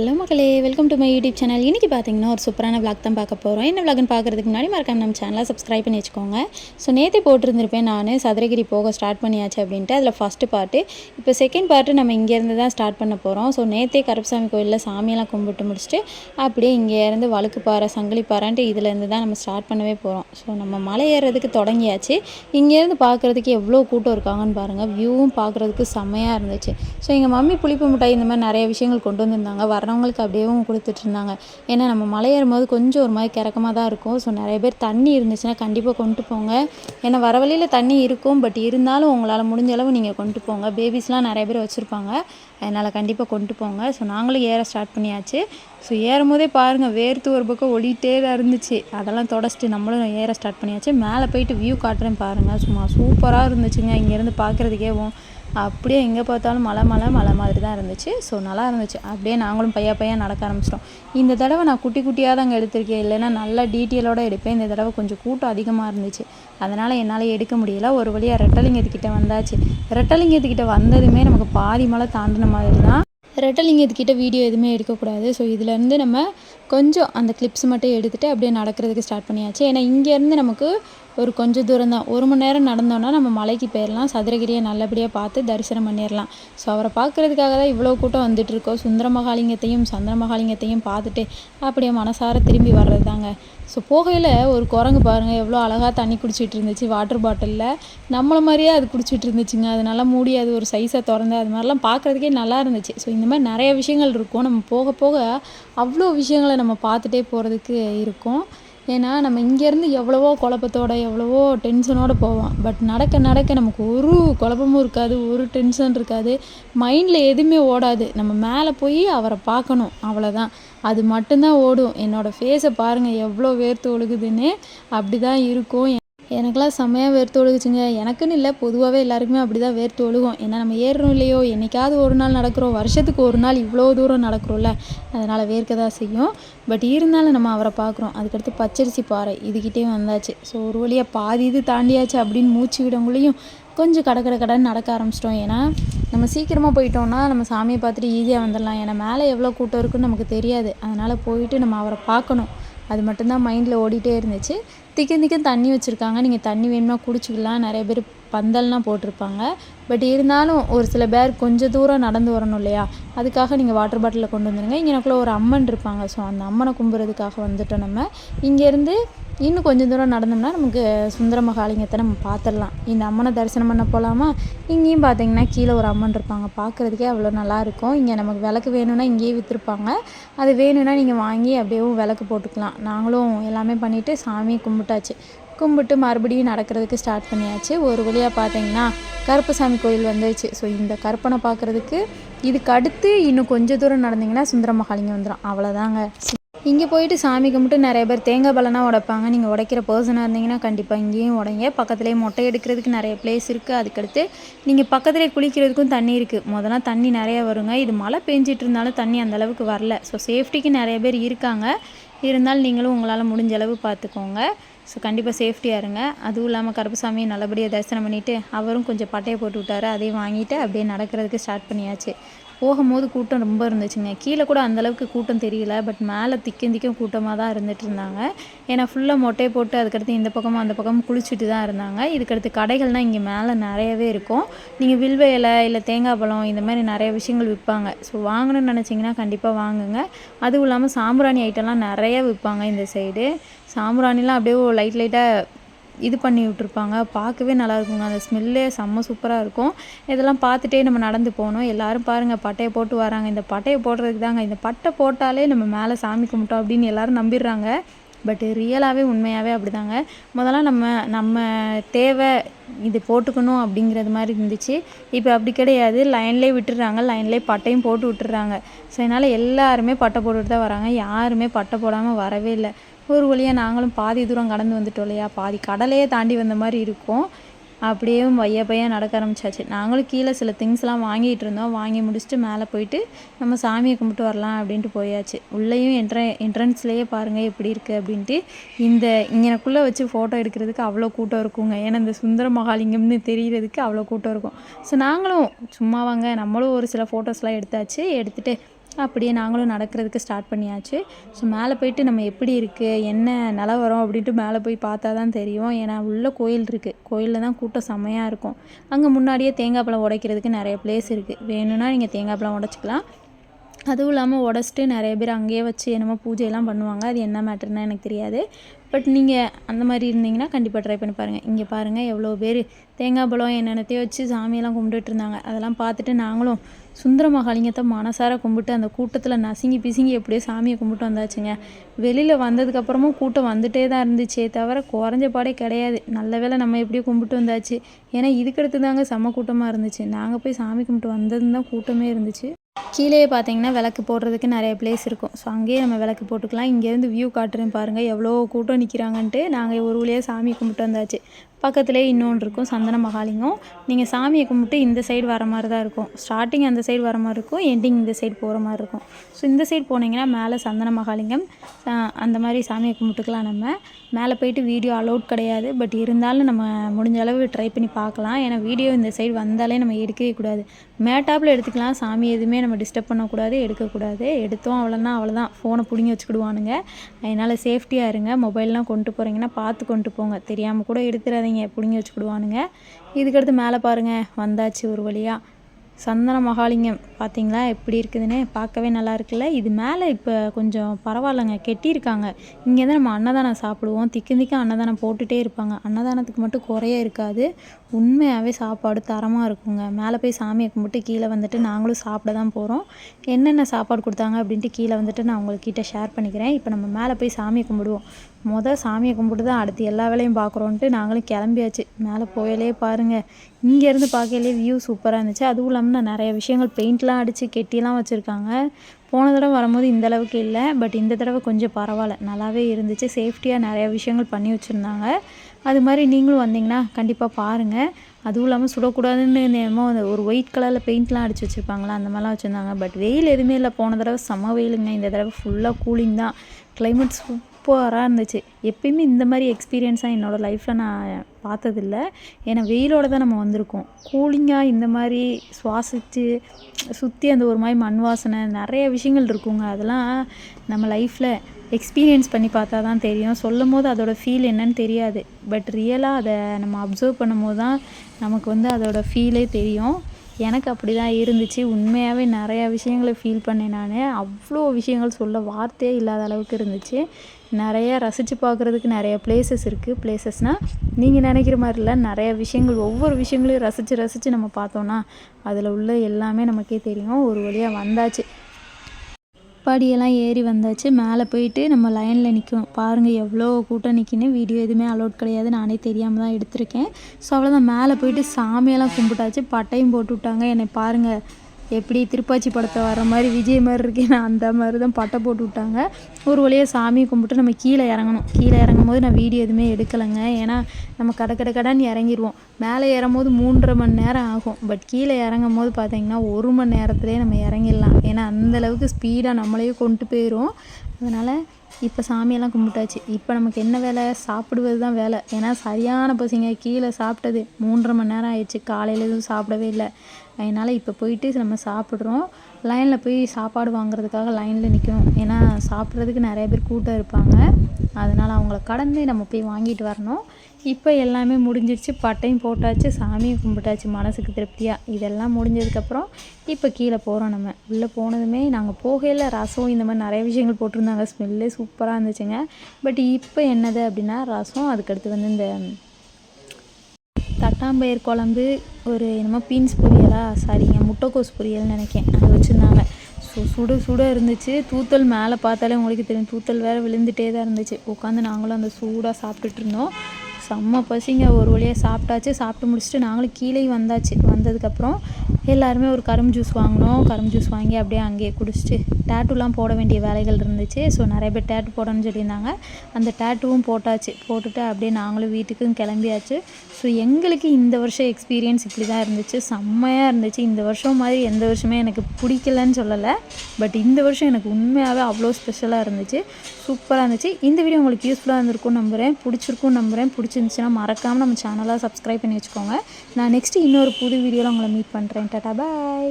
Hello மக்களே welcome to my YouTube channel இன்றைக்கி பார்த்தீங்கன்னா ஒரு சூப்பரான விளாக் தான் பார்க்க போகிறோம் என்ன விளாக்னு பார்க்குறதுக்கு முன்னாடி மறக்காம நம்ம சேனலை சப்ஸ்கிரைப் பண்ணி வச்சுக்கோங்க. ஸோ நேற்றே போட்டிருந்திருப்பேன் நான். சதுரகிரி போக ஸ்டார்ட் பண்ணியாச்சு அப்படின்ட்டு. அதில் ஃபஸ்ட்டு பார்ட்டு இப்போ செகண்ட் பார்ட்டு நம்ம இங்கேருந்து தான் ஸ்டார்ட் பண்ண போகிறோம் ஸோ நேற்றே கருப்பசாமி கோயிலில் சாமியெல்லாம் கும்பிட்டு முடிச்சுட்டு அப்படியே இங்கேருந்து வழுக்குப்பாறை சங்கிலிப்பாறைன்ட்டு இதுலேருந்து தான் நம்ம ஸ்டார்ட் பண்ணவே போகிறோம் ஸோ நம்ம மலை ஏறுறதுக்கு தொடங்கியாச்சு. இங்கேருந்து பார்க்குறதுக்கு எவ்வளோ கூட்டம் இருக்காங்கன்னு பாருங்கள் வியூவும் பார்க்குறதுக்கு செம்மையாக இருந்துச்சு. ஸோ எங்கள் மம்மி புளிப்பு மிட்டாய் இந்த மாதிரி நிறைய விஷயங்கள் கொண்டு வந்திருந்தாங்க. வரவங்களுக்கு அப்படியேவும் கொடுத்துட்டு இருந்தாங்க ஏன்னா நம்ம மலை ஏறும்போது கொஞ்சம் ஒரு மாதிரி கிறக்கமாக தான் இருக்கும். ஸோ நிறைய பேர் தண்ணி இருந்துச்சுன்னா கண்டிப்பாக கொண்டு போங்க. ஏன்னா வர வழியில் தண்ணி இருக்கும். பட் இருந்தாலும் உங்களால் முடிஞ்ச அளவு நீங்கள் கொண்டு போங்க. பேபிஸ்லாம் நிறைய பேர் வச்சுருப்பாங்க. அதனால் கண்டிப்பாக கொண்டு போங்க. ஸோ நாங்களும் ஏற ஸ்டார்ட் பண்ணியாச்சு. ஸோ ஏறும் போதே பாருங்கள் வேர்த்து ஒரு பக்கம் ஒளிட்டே தான் இருந்துச்சு. அதெல்லாம் தொடச்சிட்டு நம்மளும் ஏற ஸ்டார்ட் பண்ணியாச்சு. மேலே போயிட்டு வியூ காட்டுறேன் பாருங்கள் சும்மா சூப்பராக இருந்துச்சுங்க. இங்கேருந்து பார்க்குறதுக்கேவும் அப்படியே எங்கே பார்த்தாலும் மலை மலை மலை மாதிரி தான் இருந்துச்சு. ஸோ நல்லா இருந்துச்சு. அப்படியே நாங்களும் பையா பையா நடக்க ஆரம்பிச்சிட்டோம். இந்த தடவை நான் குட்டி குட்டியாக தாங்க எடுத்திருக்கேன். இல்லைன்னா நல்லா டீட்டெயிலோடு எடுப்பேன். இந்த தடவை கொஞ்சம் கூட்டம் அதிகமாக இருந்துச்சு. அதனால் என்னால் எடுக்க முடியல. ஒரு வழியாக ரெட்டலிங்கத்துக்கிட்ட வந்தாச்சு. ரெட்டலிங்கத்துக்கிட்ட வந்ததுமே நமக்கு பாதி மலை தாண்டின மாதிரி தான். ரெட்டலிங்கத்துக்கிட்ட வீடியோ எதுவுமே எடுக்கக்கூடாது. ஸோ இதுலேருந்து நம்ம கொஞ்சம் அந்த கிளிப்ஸ் மட்டும் எடுத்துகிட்டு அப்படியே நடக்கிறதுக்கு ஸ்டார்ட் பண்ணியாச்சு. ஏன்னா இங்கேருந்து நமக்கு ஒரு கொஞ்சம் தூரம் தான் ஒரு மணி நேரம் நடந்தோன்னா நம்ம மலைக்கு போயிடலாம் சதுரகிரியை நல்லபடியாக பார்த்து தரிசனம் பண்ணிடலாம் ஸோ அவரை பார்க்குறதுக்காக தான் இவ்வளோ கூட்டம் வந்துட்டுருக்கோம் சுந்தர மகாலிங்கத்தையும் சந்திர மகாலிங்கத்தையும் பார்த்துட்டு அப்படியே மனசார திரும்பி வர்றது தாங்க ஸோ போகையில் ஒரு குரங்கு பாருங்கள் எவ்வளோ அழகாக தண்ணி குடிச்சிட்டு இருந்துச்சு. வாட்டர் பாட்டிலில் நம்மளை மாதிரியே அது குடிச்சிட்டு இருந்துச்சுங்க. அதனால மூடி அது ஒரு சைஸை திறந்து அது மாதிரிலாம் பார்க்குறதுக்கே நல்லா இருந்துச்சு. ஸோ இந்த மாதிரி நிறைய விஷயங்கள் இருக்கும். நம்ம போக போக அவ்வளோ விஷயங்களை நம்ம பார்த்துட்டே போகிறதுக்கு இருக்கும். ஏன்னா நம்ம இங்கேருந்து எவ்வளவோ குழப்பத்தோட எவ்வளவோ டென்ஷனோட போவோம். பட் நடக்க நடக்க நமக்கு ஒரு குழப்பமும் இருக்காது ஒரு டென்ஷன் இருக்காது. மைண்டில் எதுவுமே ஓடாது. நம்ம மேலே போய் அவரை பார்க்கணும். அவ்வளோதான் அது மட்டும்தான் ஓடும். என்னோடய ஃபேஸை பாருங்கள் எவ்வளோ வேர்த்து ஒழுகுதுன்னு. அப்படி தான் இருக்கும். எனக்கெல்லாம் செம்மையாக வேர்த்து ஒழுகுச்சுங்க. எனக்குன்னு இல்லை பொதுவாகவே எல்லாருக்குமே அப்படி தான் வேர்த்து ஒழுகும். ஏன்னா நம்ம ஏறுறோம் இல்லையோ என்றைக்காவது ஒரு நாள் நடக்கிறோம். வருஷத்துக்கு ஒரு நாள் இவ்வளோ தூரம் நடக்கிறோம்ல அதனால் வேர்க்க தான் செய்யும். பட் இருந்தாலும் நம்ம அவரை பார்க்குறோம். அதுக்கடுத்து பச்சரிசி பாறை இதுக்கிட்டே வந்தாச்சு. ஸோ ஒரு வழியாக பாதி இது தாண்டியாச்சு அப்படின்னு மூச்சு விடங்குள்ளேயும் கொஞ்சம் கட கட கடன்னு நடக்க ஆரம்பிச்சிட்டோம். ஏன்னா நம்ம சீக்கிரமாக போயிட்டோம்னா நம்ம சாமியை பார்த்துட்டு ஈஸியாக வந்துடலாம். ஏன்னா மேலே எவ்வளோ கூட்டம் இருக்குன்னு நமக்கு தெரியாது. அதனால் போயிட்டு நம்ம அவரை பார்க்கணும். அது மட்டும்தான் மைண்டில் ஓடிட்டே இருந்துச்சு. திக்க திக்க தண்ணி வச்சுருக்காங்க. நீங்கள் தண்ணி வேணுமா குடிச்சிக்கலாம். நிறைய பேர் பந்தல்லாம் போட்டிருப்பாங்க. பட் இருந்தாலும் ஒரு சில பேர் கொஞ்சம் தூரம் நடந்து வரணும் இல்லையா? அதுக்காக நீங்கள் வாட்டர் பாட்டிலில் கொண்டு வந்துடுங்க இங்கனக்குள்ளே ஒரு அம்மன் இருப்பாங்க. ஸோ அந்த அம்மனை கும்புறதுக்காக வந்துட்டோம் நம்ம. இங்கேருந்து இன்னும் கொஞ்சம் தூரம் நடந்தோம்னா நமக்கு சுந்தர மகாலிங்கத்தை நம்ம பார்த்துடலாம் இந்த அம்மனை தரிசனம் பண்ண போகலாமா இங்கேயும் பார்த்தீங்கன்னா கீழே ஒரு அம்மன் இருப்பாங்க. பார்க்குறதுக்கே அவ்வளோ நல்லாயிருக்கும் இங்கே நமக்கு விளக்கு வேணும்னா இங்கேயே விற்றுருப்பாங்க அது வேணும்னா நீங்கள் வாங்கி அப்படியே விளக்கு போட்டுக்கலாம். நாங்களும் எல்லாமே பண்ணிவிட்டு சாமியை கும்பிட்டாச்சு. கும்பிட்டு மறுபடியும் நடக்கிறதுக்கு ஸ்டார்ட் பண்ணியாச்சு. ஒரு வழியாக பார்த்தீங்கன்னா கருப்பசாமி கோயில் வந்துச்சு ஸோ இந்த கருப்பனை பார்க்குறதுக்கு இதுக்கு அடுத்து இன்னும் கொஞ்சம் தூரம் நடந்தீங்கன்னா சுந்தர மகாலிங்கம் வந்துடும் அவ்வளோதாங்க இங்கே போயிட்டு சாமி கும்பிட்டு நிறைய பேர் தேங்காய் பழம்லாம் உடைப்பாங்க. நீங்கள் உடைக்கிற பர்சனாக இருந்தீங்கன்னா கண்டிப்பாக இங்கேயும் உடைங்க. பக்கத்துலேயே மொட்டை எடுக்கிறதுக்கு நிறைய பிளேஸ் இருக்குது அதுக்கடுத்து நீங்கள் பக்கத்துலேயே குளிக்கிறதுக்கும் தண்ணி இருக்குது முதல்ல தண்ணி நிறையா வருங்க. இது மழை பெஞ்சிட்டு இருந்தாலும் தண்ணி அந்தளவுக்கு வரல. ஸோ சேஃப்டிக்கு நிறைய பேர் இருக்காங்க. இருந்தாலும் நீங்களும் உங்களால் முடிஞ்ச அளவு பார்த்துக்கோங்க ஸோ கண்டிப்பாக சேஃப்டியாக இருங்க. அதுவும் இல்லாமல் கருப்புசாமியை நல்லபடியாக தரிசனம் பண்ணிவிட்டு அவரும் கொஞ்சம் பட்டையை போட்டு விட்டாரு. அதையும் வாங்கிட்டு அப்படியே நடக்கிறதுக்கு ஸ்டார்ட் பண்ணியாச்சு. போகும்போது கூட்டம் ரொம்ப இருந்துச்சுங்க. கீழே கூட அந்தளவுக்கு கூட்டம் தெரியல. பட் மேலே திக்கும் திக்கும் கூட்டமாக தான் இருந்துட்டு இருந்தாங்க. ஏன்னா ஃபுல்லாக மொட்டையை போட்டு அதுக்கடுத்து இந்த பக்கமும் அந்த பக்கமும் குளிச்சுட்டு தான் இருந்தாங்க. இதுக்கடுத்து கடைகள்னால் இங்கே மேலே நிறையவே இருக்கும். நீங்கள் வில்வ இலை இல்லை தேங்காய் பழம் இந்த மாதிரி நிறைய விஷயங்கள் விற்பாங்க. ஸோ வாங்கணும்னு நினச்சிங்கன்னா கண்டிப்பாக வாங்குங்க. அதுவும் இல்லாமல் சாம்பிராணி ஐட்டம்லாம் நிறைய விற்பாங்க இந்த சைடு சாம்பிராணிலாம் அப்படியே லைட் லைட்டாக இது பண்ணி விட்ருப்பாங்க பார்க்கவே நல்லா இருக்குங்க அந்த ஸ்மெல்லே செம்ம சூப்பராக இருக்கும். இதெல்லாம் பார்த்துட்டே நம்ம நடந்து போகணும். எல்லாரும் பாருங்கள் பட்டையை போட்டு வராங்க. இந்த பட்டையை போடுறதுக்கு தாங்க இந்த பட்டை போட்டாலே நம்ம மேலே சாமி கும்பிட்டோம் அப்படின்னு எல்லாரும் நம்பிடுறாங்க. பட் ரியலாகவே உண்மையாகவே அப்படி தாங்க முதல்ல நம்ம நம்ம தேவை இது போட்டுக்கணும் அப்படிங்கிறது மாதிரி இருந்துச்சு. இப்போ அப்படி கிடையாது. லைன்லேயே விட்டுடுறாங்க. லைன்லேயே பட்டையும் போட்டு விட்டுறாங்க ஸோ அதனால் எல்லாருமே பட்டை போட்டுட்டு தான் வராங்க. யாருமே பட்டை போடாமல் வரவே இல்லை. ஒரு வழியாக நாங்களும் பாதி தூரம் கடந்து வந்துட்டோம் இல்லையா? பாதி கடலையே தாண்டி வந்த மாதிரி இருக்கும். அப்படியே வைய பைய நடக்க ஆரம்பிச்சாச்சு. நாங்களும் கீழே சில திங்ஸ்லாம் வாங்கிட்டு இருந்தோம். வாங்கி முடிச்சுட்டு மேலே போயிட்டு நம்ம சாமியை கும்பிட்டு வரலாம் அப்படின்ட்டு போயாச்சு. உள்ளேயும் என்ட்ர என்ட்ரன்ஸ்லேயே பாருங்கள் எப்படி இருக்குது அப்படின்ட்டு இந்த இங்கனக்குள்ளே வச்சு ஃபோட்டோ எடுக்கிறதுக்கு அவ்வளோ கூட்டம் இருக்குங்க. ஏன்னா இந்த சுந்தர மகாலிங்கம்னு தெரிகிறதுக்கு அவ்வளோ கூட்டம் இருக்கும். ஸோ நாங்களும் சும்மா வாங்க நம்மளும் ஒரு சில ஃபோட்டோஸ்லாம் எடுத்தாச்சு. எடுத்துகிட்டு அப்படியே நாங்களும் நடக்கிறதுக்கு ஸ்டார்ட் பண்ணியாச்சு. ஸோ மேலே போயிட்டு நம்ம எப்படி இருக்குது என்ன நிலவரம் அப்படின்ட்டு மேலே போய் பார்த்தா தான் தெரியும். ஏன்னா உள்ளே கோயில் இருக்குது கோயிலில் தான் கூட்டம் செம்மையாக இருக்கும். அங்கே முன்னாடியே தேங்காய் பழம் உடைக்கிறதுக்கு நிறைய பிளேஸ் இருக்குது வேணும்னா நீங்கள் தேங்காய் பழம் உடச்சிக்கலாம். அதுவும் இல்லாமல் உடச்சிட்டு நிறைய பேர் அங்கேயே வச்சு என்னமோ பூஜையெல்லாம் பண்ணுவாங்க. அது என்ன மேட்டர்னால் எனக்கு தெரியாது. பட் நீங்கள் அந்த மாதிரி இருந்தீங்கன்னா கண்டிப்பாக ட்ரை பண்ணி பாருங்கள் இங்கே பாருங்கள் எவ்வளோ பேர் தேங்காய் பழம் என்னென்னத்தையோ வச்சு சாமியெல்லாம் கும்பிட்டுட்டு இருந்தாங்க. அதெல்லாம் பார்த்துட்டு நாங்களும் சுந்தர மகாலிங்கத்தை மனசார கும்பிட்டு அந்த கூட்டத்தில் நசுங்கி பிசுங்கி எப்படியோ சாமியை கும்பிட்டு வந்தாச்சுங்க. வெளியில் வந்ததுக்கப்புறமும் கூட்டம் வந்துட்டே தான் இருந்துச்சே தவிர குறைஞ்ச பாடே கிடையாது. நல்ல வேளை நம்ம எப்படியோ கும்பிட்டு வந்தாச்சு. ஏன்னா இதுக்கடுத்து தாங்க செம்ம கூட்டமாக இருந்துச்சு. நாங்கள் போய் சாமி கும்பிட்டு வந்ததுன்னு தான் கூட்டமே இருந்துச்சு. கீழே பார்த்தீங்கன்னா விளக்கு போடுறதுக்கு நிறைய பிளேஸ் இருக்கும். ஸோ அங்கேயே நம்ம விளக்கு போட்டுக்கலாம். இங்கேருந்து வியூ காட்டுறேன் பாருங்கள் எவ்வளோ கூட்டம் நிற்கிறாங்கன்ட்டு நாங்கள் ஒரு வழியாக சாமி கும்பிட்டு வந்தாச்சு. பக்கத்துலேயே இன்னொன்று இருக்கும் சந்தன மகாலிங்கம். நீங்கள் சாமியை கும்பிட்டு இந்த சைடு வர மாதிரி தான் இருக்கும். ஸ்டார்டிங் அந்த சைடு வர மாதிரி இருக்கும் எண்டிங் இந்த சைடு போகிற மாதிரி இருக்கும். ஸோ இந்த சைடு போனீங்கன்னா மேலே சந்தன மகாலிங்கம் அந்த மாதிரி சாமியை கும்பிட்டுக்கலாம் நம்ம. மேலே போயிட்டு வீடியோ அலௌட் கிடையாது. பட் இருந்தாலும் நம்ம முடிஞ்ச அளவு ட்ரை பண்ணி பார்க்கலாம். ஏன்னா வீடியோ இந்த சைடு வந்தாலே நம்ம எடுக்கவே கூடாது. மேட்டாப்பில் எடுத்துக்கலாம். சாமி எதுவுமே நம்ம டிஸ்டர்ப் பண்ணக்கூடாது எடுக்கக்கூடாது. எடுத்தோம் அவ்வளோனா அவ்வளோதான் ஃபோனை பிடுங்கி வச்சுக்கிடுவானுங்க. அதனால் சேஃப்டியாக இருங்க. மொபைல்லாம் கொண்டு போகிறீங்கன்னா பார்த்து கொண்டு போங்க. தெரியாமல் கூட எடுத்துடாதீங்க பிடுங்கி வச்சுக்கிடுவானுங்க. இதுக்கடுத்து மேலே பாருங்கள் வந்தாச்சு ஒரு வழியாக சந்தன மகாலிங்கம் பார்த்தீங்களா? எப்படி இருக்குதுன்னு பார்க்கவே நல்லா இருக்குல்ல? இது மேலே இப்போ கொஞ்சம் பரவாயில்லைங்க கெட்டியிருக்காங்க. இங்கே தான் நம்ம அன்னதானம் சாப்பிடுவோம். திக்கு திக்க அன்னதானம் போட்டுகிட்டே இருப்பாங்க. அன்னதானத்துக்கு மட்டும் குறைய இருக்காது. உண்மையாகவே சாப்பாடு தரமாக இருக்குங்க. மேலே போய் சாமியை கும்பிட்டு கீழே வந்துட்டு நாங்களும் சாப்பிட தான் போகிறோம். என்னென்ன சாப்பாடு கொடுத்தாங்க அப்படின்ட்டு கீழே வந்துட்டு நான் உங்கள்கிட்ட ஷேர் பண்ணிக்கிறேன். இப்போ நம்ம மேலே போய் சாமியை கும்பிடுவோம். மொதல் சாமியை கும்பிட்டு தான் அடுத்து எல்லா வேலையும் பார்க்குறோன்ட்டு நாங்களும் கிளம்பியாச்சு. மேலே போயலே பாருங்கள் இங்கேருந்து பார்க்கலே வியூ சூப்பராக இருந்துச்சு. அதுவும் இல்லாமல் நான் நிறைய விஷயங்கள் பெயிண்ட்லாம் அடித்து கெட்டிலாம் வச்சுருக்காங்க. போன தடவை வரும்போது இந்த அளவுக்கு இல்லை. பட் இந்த தடவை கொஞ்சம் பரவாயில்ல. நல்லாவே இருந்துச்சு. சேஃப்டியாக நிறைய விஷயங்கள் பண்ணி வச்சுருந்தாங்க. அது மாதிரி நீங்களும் வந்தீங்கன்னா கண்டிப்பாக பாருங்கள் அதுவும் இல்லாமல் சுடக்கூடாதுன்னு என்னமோ அந்த ஒரு ஒயிட் கலரில் பெயிண்ட்லாம் அடித்து வச்சுருப்பாங்களா அந்த மாதிரிலாம் வச்சுருந்தாங்க. பட் வெயில் எதுவுமே இல்லை. போன தடவை செம்ம வெயிலுங்க. இந்த தடவை ஃபுல்லாக கூலிங் தான். கிளைமேட் சூப்பராக இருந்துச்சு. எப்பயுமே இந்த மாதிரி எக்ஸ்பீரியன்ஸாக என்னோடய லைஃப்பில் நான் பார்த்ததில்ல. ஏன்னா வெயிலோட தான் நம்ம வந்திருக்கோம். கூலிங்காக இந்த மாதிரி சுவாசித்து சுற்றி அந்த ஒரு மாதிரி மண் வாசனை நிறைய விஷயங்கள் இருக்குங்க. அதெல்லாம் நம்ம லைஃப்பில் எக்ஸ்பீரியன்ஸ் பண்ணி பார்த்தா தான் தெரியும். சொல்லும் போது அதோட ஃபீல் என்னன்னு தெரியாது. பட் ரியலாக அதை நம்ம அப்சர்வ் பண்ணும்போது தான் நமக்கு வந்து அதோட ஃபீலே தெரியும். எனக்கு அப்படி தான் இருந்துச்சு. உண்மையாகவே நிறையா விஷயங்களை ஃபீல் பண்ணேன் நான். அவ்வளோ விஷயங்கள் சொல்ல வார்த்தையே இல்லாத அளவுக்கு இருந்துச்சு. நிறையா ரசித்து பார்க்குறதுக்கு நிறைய பிளேசஸ் இருக்குது பிளேசஸ்னால் நீங்கள் நினைக்கிற மாதிரில நிறையா விஷயங்கள் ஒவ்வொரு விஷயங்களையும் ரசித்து ரசித்து நம்ம பார்த்தோன்னா அதில் உள்ள எல்லாமே நமக்கே தெரியும். ஒரு வழியாக வந்தாச்சு. படியெல்லாம் ஏறி வந்தாச்சு. மேலே போயிட்டு நம்ம லைனில் நிற்கும் பாருங்கள் எவ்வளோ கூட்டம் நிற்கின்னு வீடியோ எதுவுமே அலோட் கிடையாது. நானே தெரியாமல் தான் எடுத்திருக்கேன். ஸோ அவ்வளோதான் மேலே போயிட்டு சாமியெல்லாம் கும்பிட்டாச்சு. பட்டையும் போட்டு விட்டாங்க. என்னை பாருங்கள் எப்படி திருப்பாச்சி படத்தை வர மாதிரி விஜய் மாதிரி இருக்கேன் அந்த மாதிரி தான் பட்டை போட்டு விட்டாங்க. ஒரு வழியாக சாமியை கும்பிட்டு நம்ம கீழே இறங்கணும். கீழே இறங்கும் போது நான் வீடியோ எதுவுமே எடுக்கலைங்க. ஏன்னா நம்ம கட கட கடன்னு இறங்கிடுவோம் மேலே ஏறும்போது மூன்றரை மணி நேரம் ஆகும். பட் கீழே இறங்கும் போது பார்த்தீங்கன்னா ஒரு மணி நேரத்துலேயே நம்ம இறங்கிடலாம். ஏன்னா அந்தளவுக்கு ஸ்பீடாக நம்மளையே கொண்டு போயிடும் அதனால் இப்போ சாமியெல்லாம் கும்பிட்டாச்சு. இப்போ நமக்கு என்ன வேலை? சாப்பிடுவது தான் வேலை. ஏன்னா சரியான பசிங்க. கீழே சாப்பிட்டது மூன்றரை மணி நேரம் ஆயிடுச்சு. காலையில் எதுவும் சாப்பிடவே இல்லை. அதனால் இப்போ போயிட்டு நம்ம சாப்பிட்றோம். லைனில் போய் சாப்பாடு வாங்குறதுக்காக லைனில் நிற்கணும் ஏன்னா சாப்பிட்றதுக்கு நிறைய பேர் கூட்டம் இருப்பாங்க. அதனால் அவங்கள கடந்து நம்ம போய் வாங்கிட்டு வரணும். இப்போ எல்லாமே முடிஞ்சிடுச்சு பட்டையும் போட்டாச்சு சாமியும் கும்பிட்டாச்சு. மனசுக்கு திருப்தியாக இதெல்லாம் முடிஞ்சதுக்கப்புறம் இப்போ கீழே போகிறோம் நம்ம. உள்ளே போனதுமே நாங்கள் போகையில் ரசம் இந்த மாதிரி நிறைய விஷயங்கள் போட்டிருந்தாங்க. ஸ்மெல்லே சூப்பராக இருந்துச்சுங்க. பட் இப்போ என்னது அப்படின்னா ரசம் அதுக்கடுத்து வந்து இந்த தட்டாம்பயிர் குழம்பு ஒரு என்னமோ பீன்ஸ் பொரியலா சாரிங்க முட்டைக்கோஸ் பொரியல்னு நினைக்கேன். அது வச்சுருந்தாங்க. ஸோ சுடு சுட இருந்துச்சு. தூத்தல் மேலே பார்த்தாலே உங்களுக்கு தெரியும். தூத்தல் வேறு விழுந்துட்டே தான் இருந்துச்சு. உட்காந்து நாங்களும் அந்த சூடாக சாப்பிட்டுட்டு இருந்தோம். செம்ம பசிங்க. ஒரு வழியாக சாப்பிட்டாச்சு. சாப்பிட்டு முடிச்சுட்டு நாங்களும் கீழே வந்தாச்சு. வந்ததுக்கப்புறம் எல்லாருமே ஒரு கரும்பு ஜூஸ் வாங்கினோம். கரும்பு ஜூஸ் வாங்கி அப்படியே அங்கேயே குடிச்சிட்டு டேட்டூலாம் போட வேண்டிய வேலைகள் இருந்துச்சு. ஸோ நிறைய பேர் டேட்டு போடணும்னு சொல்லியிருந்தாங்க. அந்த டேட்டூவும் போட்டாச்சு. போட்டுட்டு அப்படியே நாங்களும் வீட்டுக்கும் கிளம்பியாச்சு. ஸோ எங்களுக்கு இந்த வருஷம் எக்ஸ்பீரியன்ஸ் இப்படி தான் இருந்துச்சு. செம்மையாக இருந்துச்சு. இந்த வருஷம் மாதிரி எந்த வருஷமே எனக்கு பிடிக்கலன்னு சொல்லலை. பட் இந்த வருஷம் எனக்கு உண்மையாகவே அவ்வளோ ஸ்பெஷலாக இருந்துச்சு. சூப்பராக இருந்துச்சு. இந்த வீடியோ உங்களுக்கு யூஸ்ஃபுல்லாக இருந்திருக்கும் நம்புகிறேன் பிடிச்சிருக்கும் நம்புகிறேன் பிடிச்சிருந்துச்சுன்னா மறக்காமல் நம்ம சேனலாக சப்ஸ்கிரைப் பண்ணி வச்சுக்கோங்க. நான் நெக்ஸ்ட்டு இன்னொரு புது வீடியோவில் உங்களை மீட் பண்ணுறேன் டாட்டா பாய்